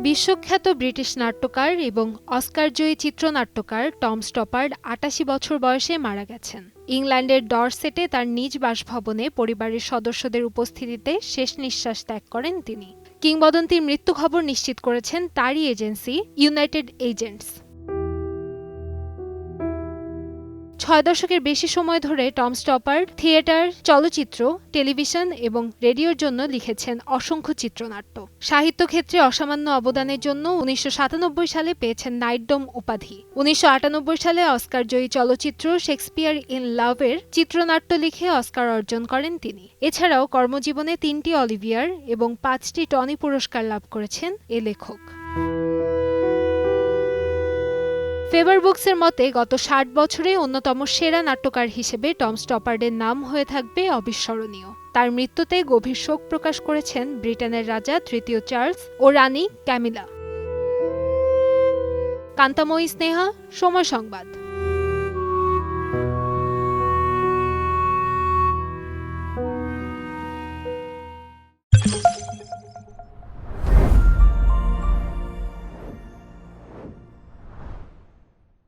বিশ্বখ্যাত ব্রিটিশ নাট্যকার এবং অস্কারজয়ী চিত্রনাট্যকার টম স্টপার্ড আটাশি বছর বয়সে মারা গেছেন। ইংল্যান্ডের ডরসেটে তার নিজ বাসভবনে পরিবারের সদস্যদের উপস্থিতিতে শেষ নিঃশ্বাস ত্যাগ করেন তিনি। কিংবদন্তির মৃত্যু খবর নিশ্চিত করেছেন তারই এজেন্সি, ইউনাইটেড এজেন্টস। ছয় দশকের বেশি সময় ধরে টম স্টপার্ড থিয়েটার, চলচ্চিত্র, টেলিভিশন এবং রেডিওর জন্য লিখেছেন অসংখ্য চিত্রনাট্য। সাহিত্য ক্ষেত্রে অসামান্য অবদানের জন্য উনিশশো সাতানব্বই সালে পেয়েছেন নাইটডোম উপাধি। উনিশশো আটানব্বই সালে অস্কার জয়ী চলচ্চিত্র শেক্সপিয়ার ইন লাভের চিত্রনাট্য লিখে অস্কার অর্জন করেন তিনি। এছাড়াও কর্মজীবনে তিনটি অলিভিয়ার এবং পাঁচটি টনি পুরস্কার লাভ করেছেন এ লেখক। ফেভার বুকসের মতে, গত ষাট বছরে অন্যতম সেরা নাট্যকার হিসেবে টম স্টপার্ডের নাম হয়ে থাকবে অবিস্মরণীয়। তার মৃত্যুতে গভীর শোক প্রকাশ করেছেন ব্রিটেনের রাজা তৃতীয় চার্লস ও রানী ক্যামিলা। কান্তাময়ী স্নেহা, সময় সংবাদ।